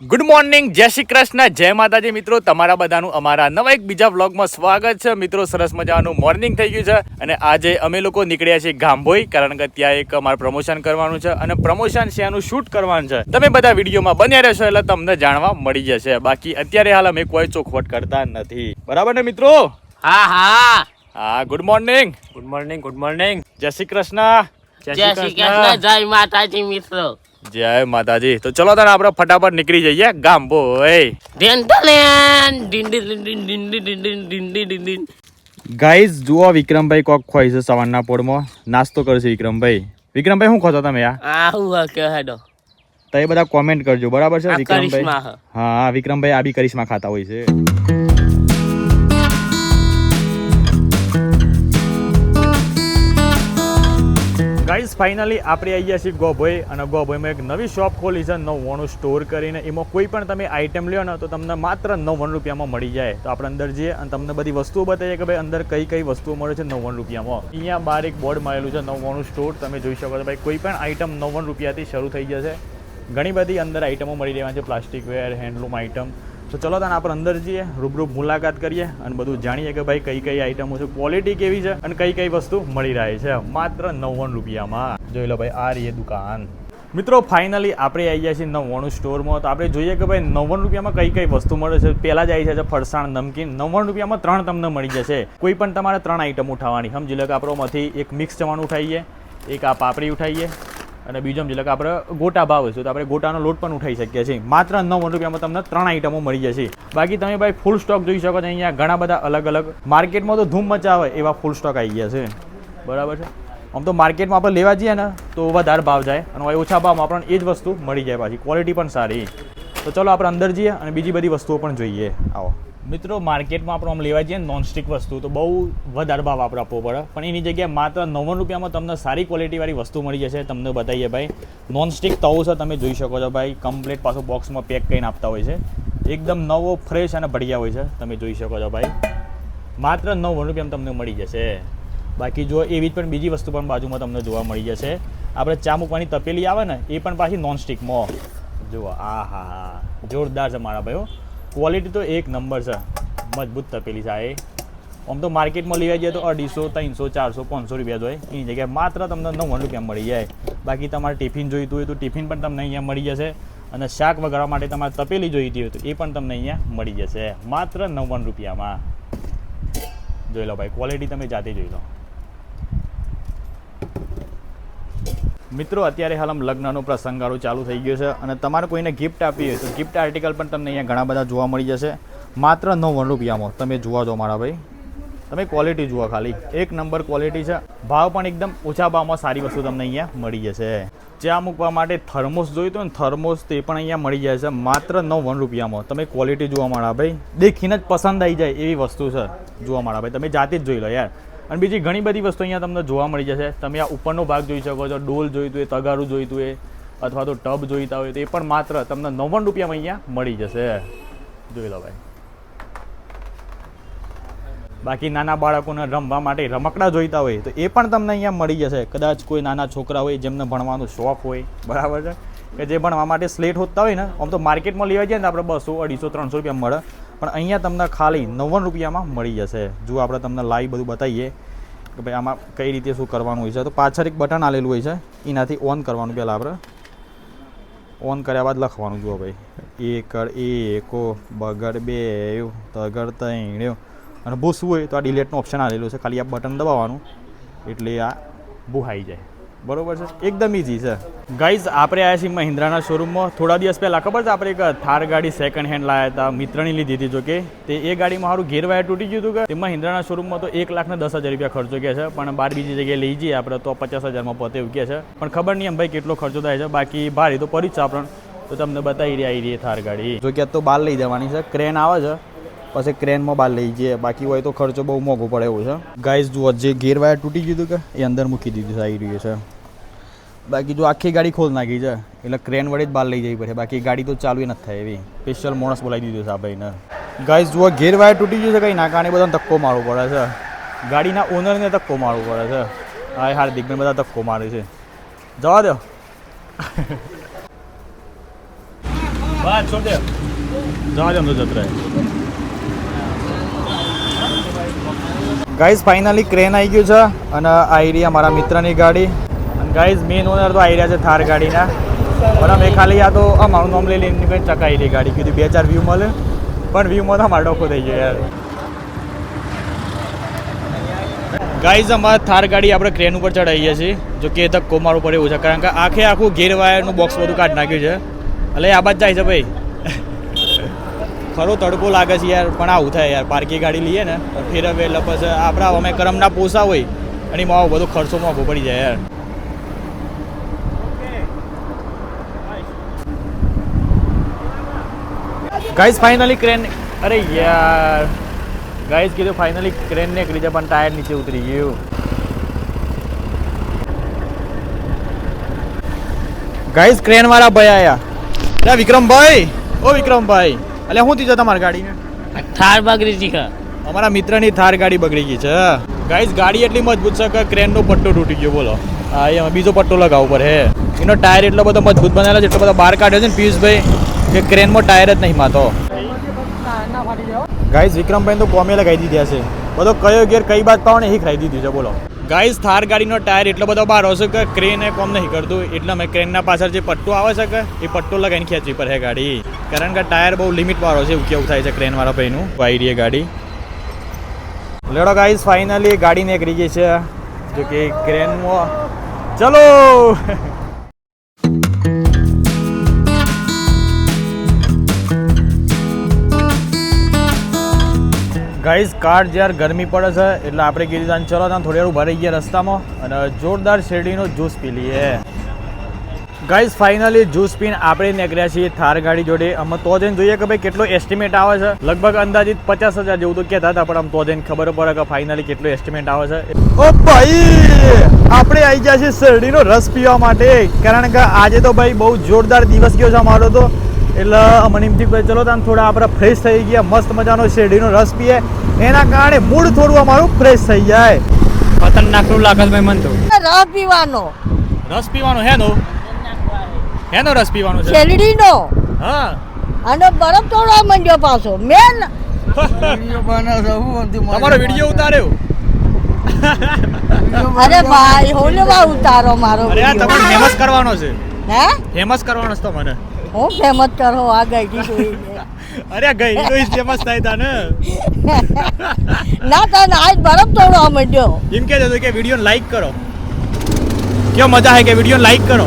Good morning જય શ્રી કૃષ્ણ જય માતાજી મિત્રો તમારા બધાનું અમારા નવા એક બીજા વ્લોગમાં સ્વાગત છે. મિત્રો સરસ મજાનું મોર્નિંગ થઈ ગયું છે અને આજે અમે લોકો નીકળ્યા છીએ ગામભોઈ કારણ કે ત્યાં એક અમારે પ્રમોશન કરવાનું છે અને પ્રમોશન છે એનું શૂટ કરવાનું છે. તમે બધા વિડીયોમાં બન્યા રહેશો એટલે તમને જાણવા મળી જશે. બાકી અત્યારે હાલ અમે કોઈ ચોખવટ કરતા નથી. બરાબર ને મિત્રો? હા હા. હા good morning good morning good morning Jai Shri Krishna. જય શ્રી કૃષ્ણ જય માતાજી મિત્રો. જય માતાજી તો ચલો તને આપણે ફટાફટ નીકળી જઈએ ગામ બોય જુઓ વિક્રમભાઈ કોક ખોઈ છે સવારના પોળમાં નાસ્તો કરશે વિક્રમભાઈ વિક્રમભાઈ શું ખોતો તમે યાર કે તો એ બધા કોમેન્ટ કરજો બરાબર છે વિક્રમભાઈ હા વિક્રમભાઈ આ બી કરિશ્મા ખાતા હોય છે ફાઇનલી આપણે આવી ગયા છીએ ગોભોઈ અને ગોભોઈમાં એક નવી શોપ ખોલી છે, નવ્વાણું સ્ટોર કરીને. એમાં કોઈ પણ તમે આઈટમ લ્યો ને, તો તમને માત્ર નવ્વાણું રૂપિયામાં મળી જાય. તો આપણે અંદર જઈએ અને તમને બધી વસ્તુઓ બતાવીએ કે ભાઈ અંદર કઈ કઈ વસ્તુઓ મળે છે નવ્વાણું રૂપિયામાં. અહીંયા બહાર એક બોર્ડ મારેલું છે, નવ્વાણું સ્ટોર તમે જોઈ શકો છો ભાઈ, કોઈ પણ આઈટમ નવ્વાણું રૂપિયાથી શરૂ થઈ જશે. ઘણી બધી અંદર આઈટમો મળી રહેવાની છે પ્લાસ્ટિક વેર હેન્ડલૂમ આઈટમ તો ચલો તને આપણે અંદર જઈએ, રૂબરૂ મુલાકાત કરીએ અને બધું જાણીએ કે ભાઈ કઈ કઈ આઈટમો છે. ક્વોલિટી કેવી છે અને કઈ કઈ વસ્તુ મળી રહી છે. માત્ર નવ્વાણું રૂપિયામાં. જોઈ લો ભાઈ, આ રહી દુકાન. મિત્રો ફાઇનલી આપણે આવી જાય છીએ નવ્વાણું સ્ટોરમાં. તો આપણે જોઈએ કે ભાઈ નવ્વાણું રૂપિયામાં કઈ કઈ વસ્તુ મળે છે. પહેલાં જ આવી જાય છે ફરસાણ, નમકીન. નવ્વાણું રૂપિયામાં ત્રણ તમને મળી જશે. કોઈ પણ તમારે ત્રણ આઈટમ ઉઠાવવાની. સમજી લો કે આપણોમાંથી એક મિક્સ ચવાણું ઉઠાવીએ, એક આ પાપડી ઉઠાવીએ અને બીજો જેટલે કે આપણે ગોટા ભાવ છે તો આપણે ગોટાનો લોટ પણ ઉઠાવી શકીએ છીએ. માત્ર નવ રૂપિયામાં તમને ત્રણ આઈટમો મળી જશે. બાકી તમે ભાઈ ફૂલ સ્ટોક જોઈ શકો છો, અહીંયા ઘણા બધા અલગ અલગ માર્કેટમાં તો ધૂમ મચાવે એવા ફૂલ સ્ટોક આવી ગયા છે. બરાબર છે? આમ તો માર્કેટમાં આપણે લેવા જઈએ ને, તો વધારે ભાવ જાય અને ઓછા ભાવમાં આપણને એ જ વસ્તુ મળી જાય પાછી. ક્વોલિટી પણ સારી. તો ચલો આપણે અંદર જઈએ અને બીજી બધી વસ્તુઓ પણ જોઈએ. આવો. મિત્રો માર્કેટમાં આપણે આમ લેવા જઈએ નોનસ્ટિક વસ્તુ, તો બહુ વધારે ભાવ આપણે આપવો પડે. પણ એની જગ્યાએ માત્ર નવ્વાણું રૂપિયામાં તમને સારી ક્વોલિટીવાળી વસ્તુ મળી જશે, તમને બતાવીએ ભાઈ. નોનસ્ટિક તવો છે, તમે જોઈ શકો છો ભાઈ કમ્પ્લીટ પાછો બોક્સમાં પેક કરીને આપતા હોય છે. એકદમ નવો ફ્રેશ અને બઢિયા હોય છે, તમે જોઈ શકો છો ભાઈ. માત્ર નવ્વાણું રૂપિયામાં તમને મળી જશે. બાકી જો એવી જ પણ બીજી વસ્તુ પણ બાજુમાં તમને જોવા મળી જશે. આપણે ચા મૂકવાની તપેલી આવે ને, એ પણ પાછી નોનસ્ટિકમાં જુઓ આ હા હા જોરદાર છે મારા ભાઈઓ. ક્વોલિટી તો એક નંબર છે. મજબૂત તપેલી છે એ. આમ તો માર્કેટમાં લેવા જઈએ તો અઢીસો, ત્રણસો, ચારસો, પાંચસો રૂપિયા જોઈએ એની જગ્યાએ માત્ર તમને નવ્વાણું રૂપિયા મળી જાય. બાકી તમારે ટિફિન જોઈતું હોય તો ટિફિન પણ તમને અહીંયા મળી જશે. અને શાક વગાડવા માટે તમારે તપેલી જોઈતી હોય તો એ પણ તમને અહીંયા મળી જશે. માત્ર નવ્વાણું રૂપિયામાં. જોઈ લો ભાઈ ક્વોલિટી તમે જાતે જોઈ લો. મિત્રો, અત્યારે હાલ આમ લગ્નનો પ્રસંગાળો ચાલુ થઈ ગયો છે અને તમારે કોઈને ગિફ્ટ આપી હોય તો ગિફ્ટ આર્ટિકલ પણ તમને અહીંયા ઘણા બધા જોવા મળી જશે. માત્ર નવ્વાણું રૂપિયામાં તમે જોવા જો મારા ભાઈ. તમે ક્વોલિટી જુઓ ખાલી. એક નંબર ક્વોલિટી છે. ભાવ પણ એકદમ ઓછા ભાવમાં સારી વસ્તુ તમને અહીંયા મળી જશે. ચા મૂકવા માટે થર્મોસ જોઈતો ને, થર્મોસ તે પણ અહીંયા મળી જાય છે. માત્ર નવ્વાણું રૂપિયામાં. તમે ક્વોલિટી જોવા મારા ભાઈ. દેખીને જ પસંદ આવી જાય એવી વસ્તુ છે. જોવા મારા ભાઈ, તમે જાતે જ જોઈ લો યાર. અને બીજી ઘણી બધી વસ્તુ અહીંયા તમને જોવા મળી જશે. તમે આ ઉપરનો ભાગ જોઈ શકો છો, ડોલ જોઈતું હોય તગારું જોઈતું હોય અથવા તો ટબ જોઈતા હોય તો એ પણ માત્ર તમને નવ્વાણું રૂપિયામાં અહીંયા મળી જશે. જોઈ લો ભાઈ. બાકી નાના બાળકોને રમવા માટે રમકડા જોઈતા હોય તો એ પણ તમને અહીંયા મળી જશે. કદાચ કોઈ નાના છોકરા હોય જેમને ભણવાનો શોખ હોય, બરાબર છે? કે જે ભણવા માટે સ્લેટ હોતા હોય ને, આમ તો માર્કેટમાં લેવા જઈએ ને આપણે બસો, અઢીસો, ત્રણસો રૂપિયા મળે. પણ અહીંયા તમને ખાલી નવ્વાણું રૂપિયામાં મળી જશે. જો આપણે તમને લાઈવ બધું બતાવીએ કે ભાઈ આમાં કઈ રીતે શું કરવાનું હોય છે, તો પાછળ એક બટન આલેલું હોય છે. એનાથી ઓન કરવાનું પહેલાં આપણે. ઓન કર્યા બાદ લખવાનું, જુઓ ભાઈ. એકડ એકો, બગડ બે, તગડ તૈણ્યો અને ભૂસવું હોય તો આ ડિલેટનું ઓપ્શન આવેલું છે. ખાલી આ બટન દબાવવાનું. એટલે આ ભૂહાઈ જાય. બરોબર છે? એકદમ ઇઝી છે. ગાઈઝ આપણે આવ્યા છીએ મહિન્દ્રાના શોરૂમમાં થોડા દિવસ પહેલાં, ખબર છે આપણે એક થાર ગાડી સેકન્ડ હેન્ડ લાવ્યા હતા, મિત્રની લીધી હતી, જો કે. તે એ ગાડીમાં મારું ગેર વાયર તૂટી ગયું હતું કે? તે મહિન્દ્રાના શોરૂમમાં તો એક લાખ ને દસ હજાર રૂપિયા ખર્ચો કે છે, પણ બાર બીજી જગ્યાએ લઈ જઈએ આપણે, તો પચાસ હજારમાં પોતે એવું કે છે. પણ ખબર નહીં એમ ભાઈ કેટલો ખર્ચો થાય છે, બાકી ભારી તો પડી છે આપણને. તો તમને બતાવી રહી આવી રહી થાર ગાડી. જો કે તો બહાર લઈ જવાની છે. ક્રેન આવે છે, પછી ક્રેનમાં બહાર લઈ જઈએ. બાકી હોય તો ખર્ચો બહુ મોંઘો પડે એવું છે. ગાઈઝ જુઓ, જે ગેર વાયર તૂટી ગયું હતું કે, એ અંદર મૂકી દીધું આવી રહ્યું છે. બાકી જો આખી ગાડી ખોલ નાખી છે, એટલે ક્રેન વડે જ બહાર લઈ જવી પડે. બાકી ગાડી તો ચાલુ નથી થાય એવી. સ્પેશિયલ માણસ બોલાવી દીધું છે આ ભાઈને. ગાઈઝ જુઓ ગેર વાયર તૂટી ગયું છે કંઈ? ના, કારણે બધાને ધક્કો મારવો પડે છે. ગાડીના ઓનરને ધક્કો મારવો પડે છે. હા હાર્દિકને બધા ધક્કો મારે છે. જવા દો. જવા દે આમ તો ગાઈઝ ફાઇનલી ક્રેન આવી ગયું છે અને આ એરિયા મારા મિત્રની ગાડી. ગાઈઝ મેન ઓનર તો આવી રહ્યા છે થાર ગાડીના. પણ અમે ખાલી આ તો, આ મારું નામ લઈ લઈને કંઈ ચકાઈ રહી ગાડી. કીધું બે ચાર વ્યૂ મળે. પણ વ્યૂમાં તો મારો ડોખો થઈ ગયો યાર. ગાઈઝ અમારે થાર ગાડી આપણે ક્રેન ઉપર ચડાવીએ છીએ. જો કે ધક્કો કોમાર પડે એવું છે કારણ કે આખે આખું ગેર વાયરનું બોક્સ બધું કાઢી નાખ્યું છે. એટલે આ બાદ જાય છે ભાઈ. ખરો તડકો લાગે છે યાર, પણ આવું થાય યાર. પાર્કી ગાડી લઈએ ને ફેરવે એટલે પછી આપણા અમે કરમના પોસા હોય, અને એમાં બધો ખર્ચો મોંઘો પડી જાય યાર. ગાઈઝ ફાઇનલી ક્રેન અરે યાર. ગાઈઝ કીધું ફાઇનલી ક્રેન નીકળી જાય પણ ટાયર નીચે ઉતરી ગયું. ગાઈઝ ક્રેન વાળા ભાઈ આયા. અરે વિક્રમભાઈ. ઓ વિક્રમભાઈ. એટલે શું થયું તમારી ગાડીને? થાર બગડી ગઈ અમારા મિત્રની થાર ગાડી બગડી ગઈ છે. ગાઈઝ ગાડી એટલી મજબૂત છે કે ક્રેનનો પટ્ટો તૂટી ગયો બોલો. હા એમાં બીજો પટ્ટો લગાવવો પડે. હે એનો ટાયર એટલો બધો મજબૂત બનાવેલો છે એટલો બધો બહાર કાઢ્યો છે ને પિયુષભાઈ. કે ક્રેનમાં ટાયર જ નહીં માતો ગાઈઝ વિક્રમભાઈ તો કોમે લગાવી દીધા છે. બધો કયો ગેર કઈ બાદ પાવ ને એ ખાઈ દીધી છે બોલો. ગાઈઝ થાર ગાડીનો ટાયર એટલો બધો બહાર હશે કે ક્રેન એ કોમ નહીં કરતું. એટલે અમે ક્રેનના પાછળ જે પટ્ટો આવે છે કે એ પટ્ટો લગાવીને ખેંચવી પડે ગાડી. કારણ કે ટાયર બહુ લિમિટ વાળો છે એવું કેવું થાય છે ક્રેન વાળા ભાઈનું. વાઈ રહી ગાડી. લેડો ગાઈઝ ફાઇનલી ગાડી નીકળી ગઈ છે. જો કે ક્રેનમાં ચલો! ગાઈઝ, કાર જ્યારે ગરમી પડે છે, એટલે આપણે કીધું ત્યાં ચલો ત્યાં થોડી વાર ઊભા રહી ગયા રસ્તામાં અને જોરદાર શેરડીનો જ્યુસ પી લઈએ. ગાઈઝ, ફાઇનલી જ્યુસ પીને આપણે નીકળ્યા છીએ થાર ગાડી જોડે. અમે તો જઈને જોઈએ કે ભાઈ કેટલો એસ્ટિમેટ આવે છે. લગભગ અંદાજિત પચાસ હજાર જેવું તો કહેતા હતા, પણ આમ તો જઈને ખબર પડે કે ફાઇનલી કેટલો એસ્ટિમેટ આવે છે. ઓ ભાઈ, આપણે આવી ગયા છીએ શેરડીનો રસ પીવા માટે. કારણ કે આજે તો ભાઈ બહુ જોરદાર દિવસ ગયો છે અમારો તો. એટલે મને એમથી ભાઈ ચલો તાન થોડા આપણે ફ્રેશ થઈ ગયા મસ્ત મજાનો શેરડીનો રસ પીએ. એના કારણે મૂડ થોડું અમારું ફ્રેશ થઈ જાય. ખતરનાકનું લાગે ભાઈ મન તો? રસ પીવાનો. રસ પીવાનો હેનો? હેનો રસ પીવાનો છે? શેરડીનો. હા. અને બરફ તોડવા માંડ્યો પાછો. મેન તમારો વીડિયો ઉતાર્યો? અરે ભાઈ હોલવા ઉતારો મારો અરે. તમારે ફેમસ કરવાનો છે. હે? ફેમસ કરવાનો છે તમને હું ફેમસ કરો આ ગઈ જોઈને અરે ગઈ તો ફેમસ થાય તા ને. ના ના આજ બરફ તોડવા માંડ્યો. એમ કે છે કે વીડિયો લાઈક કરો. કેવો મજા આવે કે વીડિયો લાઈક કરો.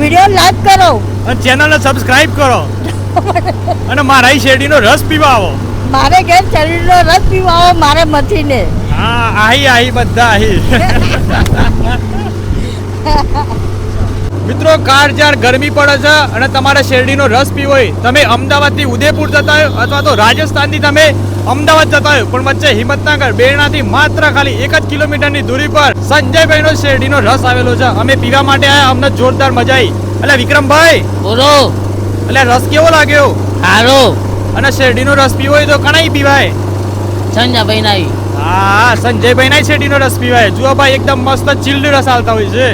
વીડિયો લાઈક કરો. અને ચેનલને સબસ્ક્રાઇબ કરો. અને મારા ઈ શેરડીનો રસ પીવા આવો મારે ઘેર શરીરનો રસ પીવા આવો મારે મથીને. હા આહી આહી બધા આહી. મિત્રો કાર જ્યારે ગરમી પડે છે અને તમારે શેરડીનો રસ પીવો હોય. તમે અમદાવાદથી ઉદયપુર જતા હોય અથવા તો રાજસ્થાનથી તમે અમદાવાદ જતા હોય પણ વચ્ચે હિંમતનગર બેરણાથી માત્ર ખાલી એક જ કિલોમીટરની દૂરી પર સંજયભાઈનો શેરડીનો રસ આવેલો છે. અમે પીવા માટે આવ્યા અમને જોરદાર મજા આવી એટલે વિક્રમભાઈ બોલો. એટલે રસ કેવો લાગ્યો? હારો. અને શેરડીનો રસ પીવો હોય તો કણાઈ પીવાય? સંજયભાઈ નાઈ હા સંજયભાઈ ના શેરડીનો રસ પીવાય. જુઓ ભાઈ એકદમ મસ્ત ચિલ્ડ રસ આવતા હોય છે.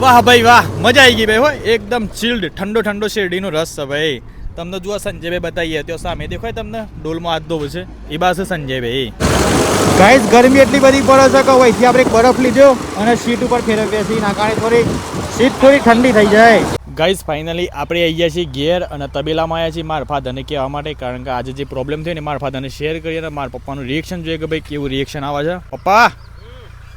વાહ ભાઈ વાહ. મજા આવી ગઈ ભાઈ હો. એકદમ ચિલ્ડ ઠંડો ઠંડો શેરડીનો રસ છે ભાઈ. તમને જુઓ સંજયભાઈ બતાવીએ. તો સામે દેખાય તમને? ડોલમાં હાથ ધોવું છે. એ બા છે સંજયભાઈ. ગાઈસ ગરમી એટલી બધી પડે છે કે અહીંથી આપણે એક બરફ લીધો અને સીટ ઉપર ફેરવીએ છીએ. ના કારણે થોડી સીટ થોડી ઠંડી થઈ જાય. ગાઈઝ ફાઇનલી આપણે આવી ગયા છીએ ઘેર અને તબેલામાં આવ્યા છીએ મારા ફાધરને કહેવા માટે કારણ કે આજે જે પ્રોબ્લેમ થયો ને મારા ફાધરને શેર કરીએ અને મારા પપ્પાનું રિએક્શન જોઈએ કે ભાઈ કેવું રિએક્શન આવે છે. પપ્પા!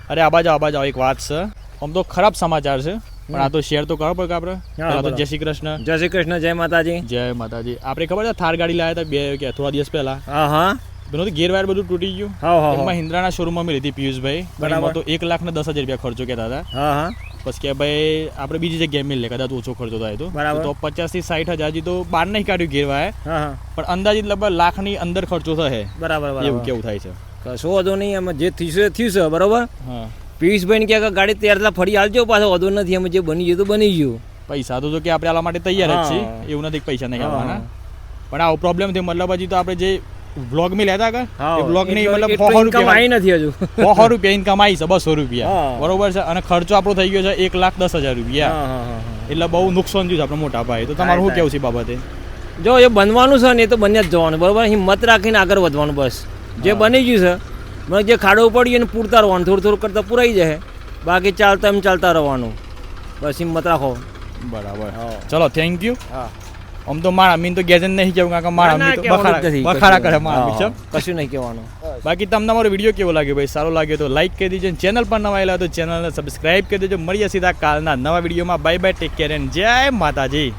અરે આબા જાઓ આ બાજુ આવો એક વાત છે. આમ તો ખરાબ સમાચાર છે. પણ આ તો શેર તો કરો પડે આપણે. આ તો જય શ્રી કૃષ્ણ. જય શ્રી કૃષ્ણ જય માતાજી. જય માતાજી. આપણે ખબર છે થાર ગાડી લાવ્યા હતા બે કે થોડા દિવસ પહેલા? હા હા. પેલું તો ગેર વાયર બધું તૂટી ગયું? હા હા એમાં હિન્દ્રાના શોરૂમમાં મેં લીધી પિયુષભાઈ. બરાબર. તો એક લાખ ને દસ હજાર રૂપિયા ખર્ચો કહેતા હતા. હા હા. પછી કે ભાઈ આપણે બીજી જગ્યાએ મિલ લે કદાચ ઓછો ખર્ચો થાય તો. બરાબર. તો પચાસથી સાઠ હજાર હજી તો બહાર નહીં કાઢ્યું ગેરવાય હા હા. પણ અંદાજિત લગભગ લાખની અંદર ખર્ચો થશે. બરાબર એવું કેવું થાય છે. કશો વધુ નહીં એમાં જે થયું છે થયું છે બરોબર? હા. પિયુષભાઈ કે ગાડી તૈયાર થતા ફરી આવજો પાછો વધુ નથી અમે જે બની ગયું તો બની ગયું. પૈસા તો જો કે આપણે આલા માટે તૈયાર જ છીએ એવું નથી પૈસા નહીં આવવાના પણ આવો પ્રોબ્લેમ થયો મતલબ હજી તો આપણે જે વ્લોગમાં લેતા કા વ્લોગની મતલબ એટલો રૂપિયા આવી નથી હજુ. સો રૂપિયા ઇન્કમ આવી છે બસો રૂપિયા. બરોબર છે? અને ખર્ચો આપણો થઈ ગયો છે એક લાખ દસ હજાર રૂપિયા. એટલે બહુ નુકસાન થયું છે આપણે મોટા ભાઈ તો તમારું શું કેવું છે બાબતે? જો એ બનવાનું છે ને એ તો બન્યા જ જવાનું બરોબર? હિંમત રાખીને આગળ વધવાનું બસ. જે બની ગયું છે મને જે ખાડો પડી એને પૂરતા રહેવાનું થોડું થોડું કરતાં પૂરાઈ જાય બાકી ચાલતા એમ ચાલતા રહેવાનું બસ હિંમત રાખો. બરાબર. ચલો થેન્ક યુ હા. આમ તો મારા મીન તો ગેજન નહીં કેવું કારણ કે મારા મીન તો બખાડા બખાડા કરે મારા. મીન કશું નહીં કહેવાનું. બાકી તમને અમારો વીડિયો કેવો લાગ્યો ભાઈ? સારો લાગ્યો તો લાઈક કરી દેજો ચેનલ પર નવા આવેલા તો ચેનલને સબસ્ક્રાઇબ કરી દેજો. મળીએ સીધા કાલના નવા વિડીયોમાં. Bye bye take care and Jai Mataji.